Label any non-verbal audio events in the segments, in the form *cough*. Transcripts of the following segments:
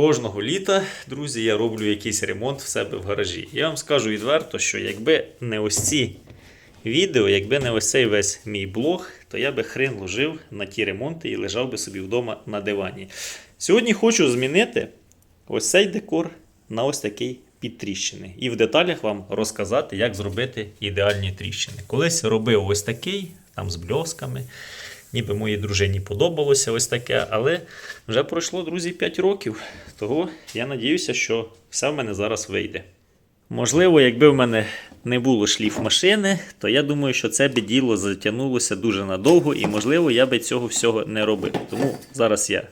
Кожного літа, друзі, я роблю якийсь ремонт в себе в гаражі. Я вам скажу відверто, що якби не ось ці відео, якби не ось цей весь мій блог, то я би хрен ложив на ті ремонти і лежав би собі вдома на дивані. Сьогодні хочу змінити ось цей декор на ось такий підтріщини. І в деталях вам розказати, як зробити ідеальні тріщини. Колись робив ось такий, там з бльосками. Ніби моїй дружині подобалося ось таке, але вже пройшло, друзі, 5 років. Того я надіюся, що все в мене зараз вийде. Можливо, якби в мене не було шліф машини, то я думаю, що це би діло затягнулося дуже надовго, і, можливо, я би цього всього не робив. Тому зараз я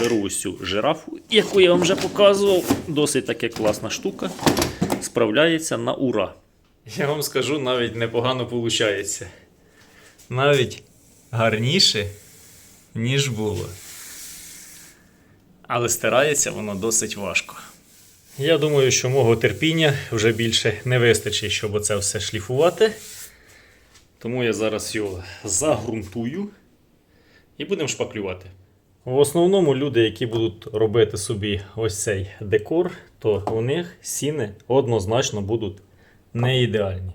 беру ось цю жирафу, яку я вам вже показував. Досить таки класна штука. Справляється на ура. Я вам скажу, навіть непогано виходить. Навіть гарніше, ніж було. Але стирається воно досить важко. Я думаю, що мого терпіння вже більше не вистачить, щоб оце все шліфувати. Тому я зараз його загрунтую і будемо шпаклювати. В основному люди, які будуть робити собі ось цей декор, то у них сіни однозначно будуть не ідеальні.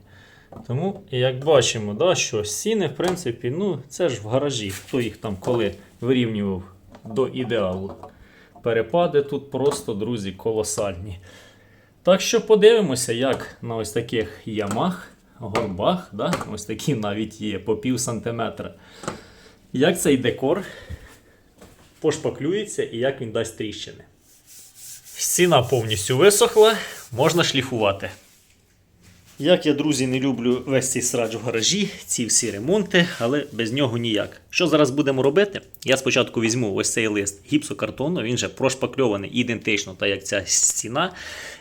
Тому, як бачимо, да, що сіни, в принципі, ну, це ж в гаражі. Хто їх там коли вирівнював до ідеалу. Перепади тут просто, друзі, колосальні. Так що подивимося, як на ось таких ямах, горбах, да, ось такі навіть є по пів сантиметра. Як цей декор пошпаклюється і як він дасть тріщини. Стіна повністю висохла, можна шліфувати. Як я, друзі, не люблю весь цей срач в гаражі, ці всі ремонти, але без нього ніяк. Що зараз будемо робити? Я спочатку візьму ось цей лист гіпсокартону, він же прошпакльований ідентично, так як ця стіна,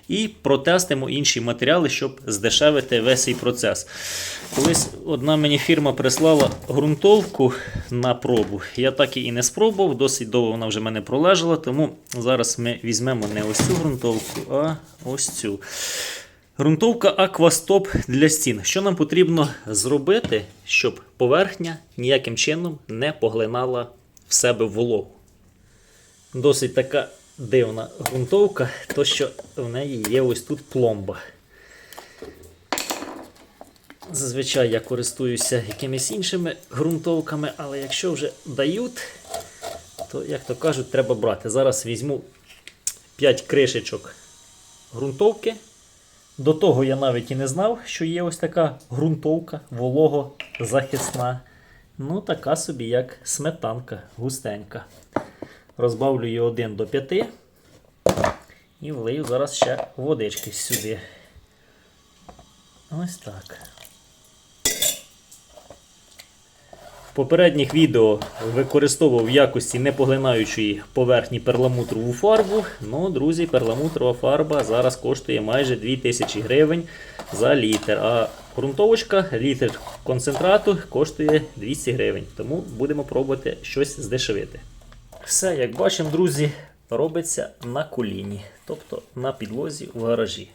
і протестимо інші матеріали, щоб здешевити весь цей процес. Колись одна мені фірма прислала ґрунтовку на пробу. Я так і не спробував, досить довго вона вже мене пролежала, тому зараз ми візьмемо не ось цю ґрунтовку, а ось цю. Грунтовка Аквастоп для стін. Що нам потрібно зробити, щоб поверхня ніяким чином не поглинала в себе вологу? Досить така дивна ґрунтовка, то що в неї є ось тут пломба. Зазвичай я користуюся якимись іншими ґрунтовками, але якщо вже дають, то, як то кажуть, треба брати. Зараз візьму 5 кришечок ґрунтовки. До того я навіть і не знав, що є ось така ґрунтовка вологозахисна. Ну, така собі, як сметанка, густенька. Розбавлю її 1 до 5 і влию зараз ще водички сюди. Ось так. В попередніх відео використовував в якості непоглинаючої поверхні перламутрову фарбу. Ну, друзі, перламутрова фарба зараз коштує майже 2000 гривень за літр. А ґрунтовочка, літр концентрату коштує 200 гривень. Тому будемо пробувати щось здешевити. Все, як бачимо, друзі, робиться на коліні, тобто на підлозі в гаражі.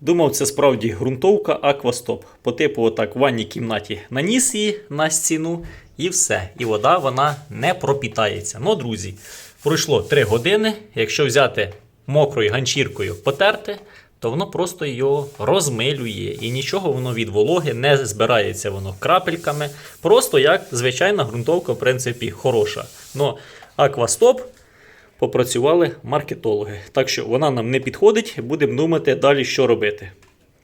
Думав, це справді ґрунтовка Аквастоп. По типу, отак в ванній кімнаті наніс її на стіну і все. І вода вона не пропітається. Ну, друзі, пройшло 3 години. Якщо взяти мокрою ганчіркою потерти, то воно просто його розмилює. І нічого воно від вологи не збирається воно крапельками. Просто як звичайна ґрунтовка, в принципі, хороша. Но Аквастоп попрацювали маркетологи. Так що вона нам не підходить, будемо думати далі, що робити.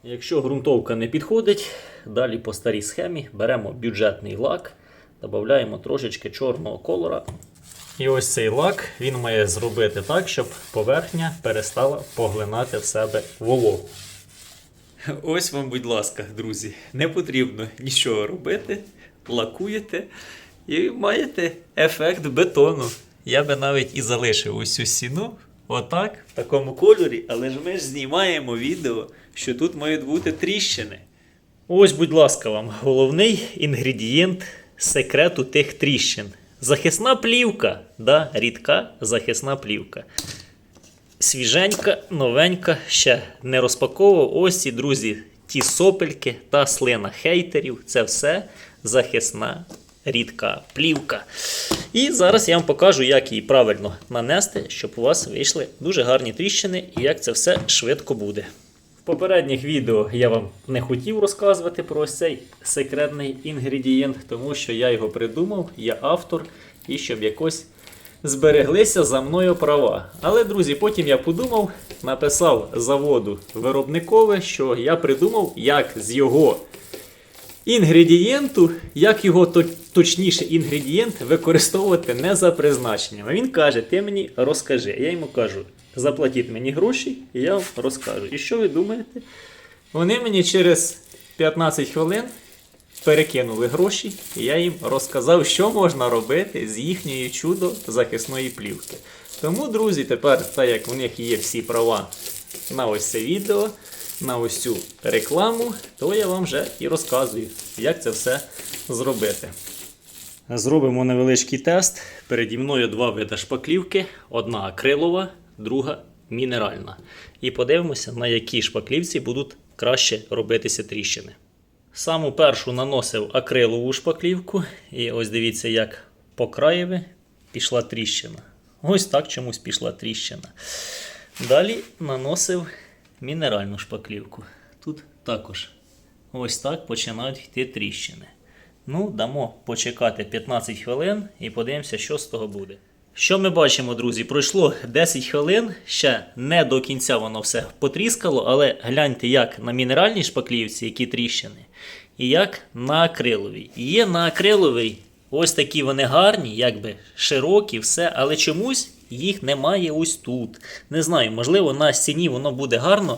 Якщо ґрунтовка не підходить, далі по старій схемі беремо бюджетний лак, додаємо трошечки чорного колора. І ось цей лак він має зробити так, щоб поверхня перестала поглинати в себе вологу. Ось вам, будь ласка, друзі, не потрібно нічого робити, лакуєте і маєте ефект бетону. Я би навіть і залишив цю стіну, отак, в такому кольорі, але ж ми ж знімаємо відео, що тут мають бути тріщини. Ось, будь ласка, вам головний інгредієнт секрету тих тріщин. Захисна плівка, да, рідка захисна плівка. Свіженька, новенька, ще не розпаковував. Ось ці, друзі, ті сопельки та слина хейтерів. Це все захисна рідка плівка. І зараз я вам покажу, як її правильно нанести, щоб у вас вийшли дуже гарні тріщини і як це все швидко буде. В попередніх відео я вам не хотів розказувати про ось цей секретний інгредієнт, тому що я його придумав, я автор, і щоб якось збереглися за мною права. Але, друзі, потім я подумав, написав заводу виробникове, що я придумав, як з його інгредієнту, як його точніше інгредієнт використовувати не за призначенням. А він каже: ти мені розкажи. Я йому кажу, заплатіть мені гроші, і я вам розкажу. І що ви думаєте? Вони мені через 15 хвилин перекинули гроші, і я їм розказав, що можна робити з їхньої чудо захисної плівки. Тому, друзі, тепер, так як у них є всі права на ось це відео, на ось цю рекламу, то я вам вже і розказую, як це все зробити. Зробимо невеличкий тест. Переді мною два види шпаклівки: одна акрилова, друга мінеральна. І подивимося, на якій шпаклівці будуть краще робитися тріщини. Саму першу наносив акрилову шпаклівку, і ось дивіться, як по краєві пішла тріщина. Ось так чомусь пішла тріщина. Далі наносив мінеральну шпаклівку. Тут також ось так починають йти тріщини. Ну, дамо почекати 15 хвилин і подивимося, що з того буде. Що ми бачимо, друзі? Пройшло 10 хвилин, ще не до кінця воно все потріскало, але гляньте, як на мінеральній шпаклівці, які тріщини, і як на акриловій. Є на акриловій ось такі вони гарні, якби широкі, все, але чомусь їх немає ось тут. Не знаю, можливо, на стіні воно буде гарно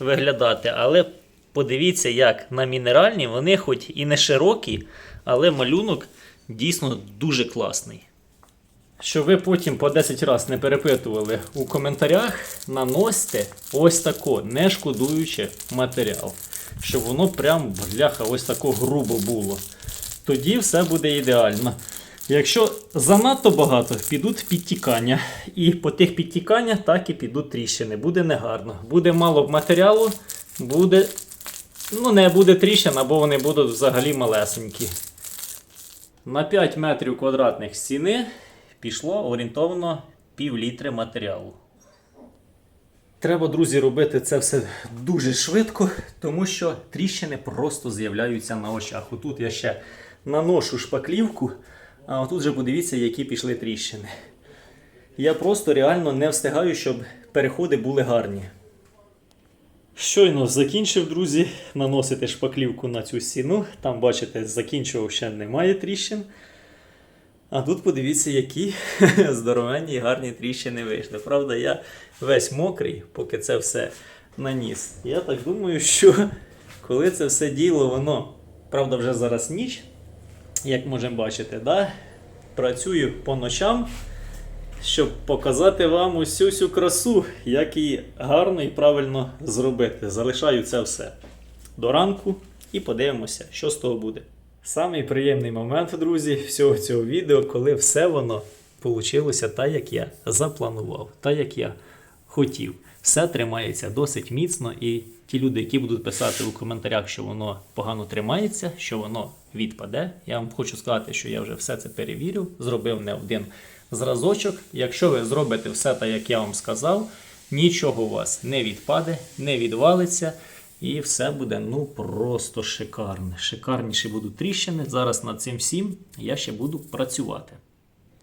виглядати, але подивіться, як на мінеральні вони хоч і не широкі, але малюнок дійсно дуже класний. Щоб ви потім по 10 разів не перепитували у коментарях, наносьте ось тако, не шкодуючи матеріал. Щоб воно прям бляха ось тако грубо було. Тоді все буде ідеально. Якщо занадто багато, підуть підтікання. І по тих підтіканнях так і підуть тріщини. Буде негарно. Буде мало матеріалу, буде. Ну, не буде тріщин, або вони будуть взагалі малесенькі. На 5 метрів квадратних стіни пішло орієнтовно пів літри матеріалу. Треба, друзі, робити це все дуже швидко, тому що тріщини просто з'являються на очах. Отут я ще наношу шпаклівку, а отут вже подивіться, які пішли тріщини. Я просто реально не встигаю, щоб переходи були гарні. Щойно закінчив, друзі, наносити шпаклівку на цю стіну. Там, бачите, закінчував ще немає тріщин. А тут подивіться, які *laughs* здоровенні і гарні тріщини вийшли. Правда, я весь мокрий, поки це все наніс. Я так думаю, що *laughs* коли це все діло, воно, правда, вже зараз ніч, як можемо бачити, да? працюю по ночам, щоб показати вам усю цю красу, як її гарно і правильно зробити. Залишаю це все до ранку і подивимося, що з того буде. Самий приємний момент, друзі, всього цього відео, коли все воно вийшло так, як я запланував, так як я хотів. Все тримається досить міцно, і ті люди, які будуть писати у коментарях, що воно погано тримається, що воно відпаде. Я вам хочу сказати, що я вже все це перевірив, зробив не один зразочок. Якщо ви зробите все так, як я вам сказав, нічого у вас не відпаде, не відвалиться. І все буде ну просто шикарне. Шикарніші будуть тріщини. Зараз над цим всім я ще буду працювати.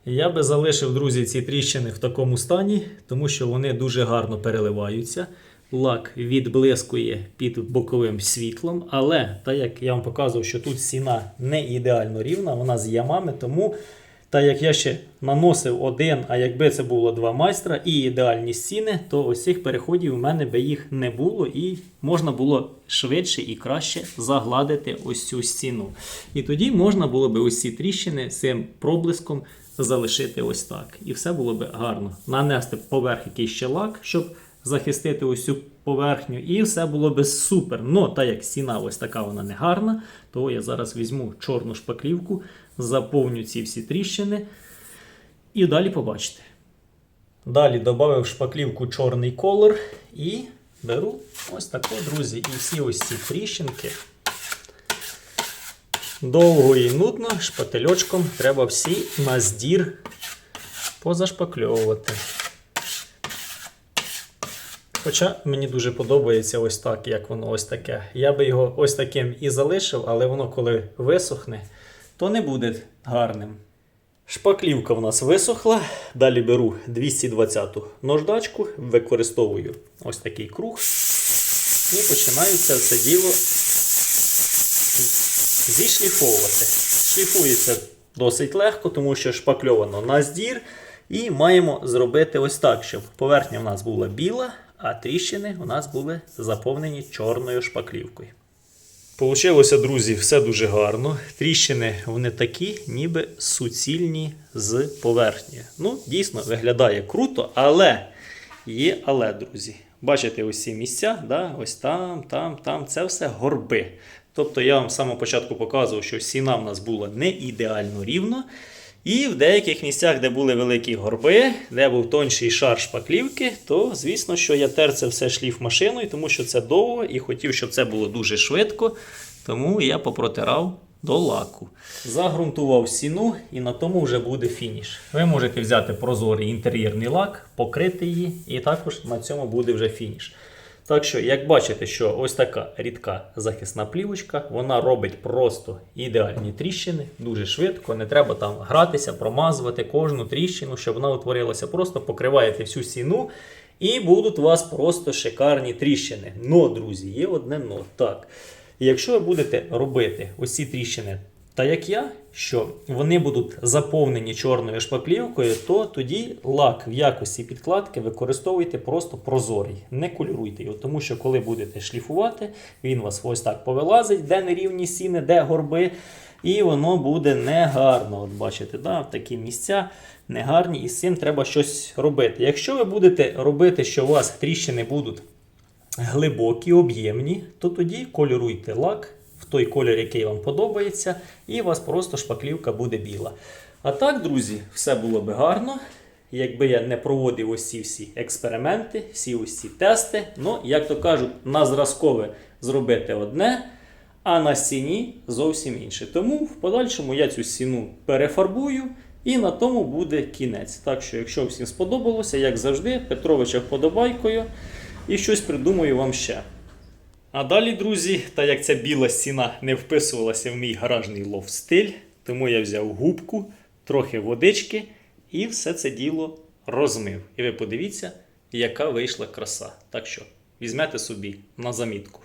Я би залишив, друзі, ці тріщини в такому стані, тому що вони дуже гарно переливаються. Лак відблискує під боковим світлом, але так як я вам показував, що тут стіна не ідеально рівна, вона з ямами, тому так як я ще наносив один, а якби це було два майстра і ідеальні стіни, то ось цих переходів у мене би їх не було, і можна було швидше і краще загладити ось цю стіну. І тоді можна було би ось ці тріщини цим проблиском залишити ось так. І все було би гарно. Нанести поверх якийсь ще лак, щоб захистити цю поверхню, і все було би супер. Ну, так як стіна ось така вона не гарна, то я зараз візьму чорну шпаклівку, заповню ці всі тріщини і далі побачите. Далі додав шпаклівку чорний колор і беру ось тако, друзі, і всі ось ці тріщинки Довго і нудно, шпательочком треба всі на здір позашпакльовувати. Хоча мені дуже подобається ось так, як воно ось таке. Я би його ось таким і залишив, але воно коли висохне, то не буде гарним. Шпаклівка в нас висохла. Далі беру 220 наждачку, використовую ось такий круг. І починаю це все діло зішліфовувати. Шліфується досить легко, тому що шпакльовано на здір. І маємо зробити ось так, щоб поверхня в нас була біла, а тріщини у нас були заповнені чорною шпаклівкою. Получилося, друзі, все дуже гарно. Тріщини вони такі, ніби суцільні з поверхні. Ну, дійсно, виглядає круто, але є але, друзі. Бачите, ось ці місця, да? ось там, там, там. Це все горби. Тобто я вам з самого початку показував, що стіна в нас була не ідеально рівно. І в деяких місцях, де були великі горби, де був тонший шар шпаклівки, то звісно, що я тер це все шліф машиною, тому що це довго і хотів, щоб це було дуже швидко. Тому я попротирав до лаку. Загрунтував стіну і на тому вже буде фініш. Ви можете взяти прозорий інтер'єрний лак, покрити її, і також на цьому буде вже фініш. Так що, як бачите, що ось така рідка захисна плівочка, вона робить просто ідеальні тріщини дуже швидко. Не треба там гратися, промазувати кожну тріщину, щоб вона утворилася. Просто покриваєте всю стіну і будуть у вас просто шикарні тріщини. Но, друзі, є одне но. Так. Якщо ви будете робити ось тріщини, та як я, що вони будуть заповнені чорною шпаклівкою, то тоді лак в якості підкладки використовуйте просто прозорий, не кольоруйте його, тому що коли будете шліфувати, він вас ось так повилазить, де нерівні сіни, де горби, і воно буде негарно. От бачите, да, такі місця негарні, і з цим треба щось робити. Якщо ви будете робити, що у вас тріщини будуть глибокі, об'ємні, то тоді кольоруйте лак той колір, який вам подобається, і у вас просто шпаклівка буде біла. А так, друзі, все було би гарно. Якби я не проводив ось всі експерименти, всі ось ці тести. Ну, як то кажуть, на зразкове зробити одне, а на стіні зовсім інше. Тому в подальшому я цю стіну перефарбую. І на тому буде кінець. Так що, якщо всім сподобалося, як завжди, Петровича вподобайкою і щось придумаю вам ще. А далі, друзі, та як ця біла стіна не вписувалася в мій гаражний лов-стиль, тому я взяв губку, трохи водички і все це діло розмив. І ви подивіться, яка вийшла краса. Так що, візьмете собі на замітку.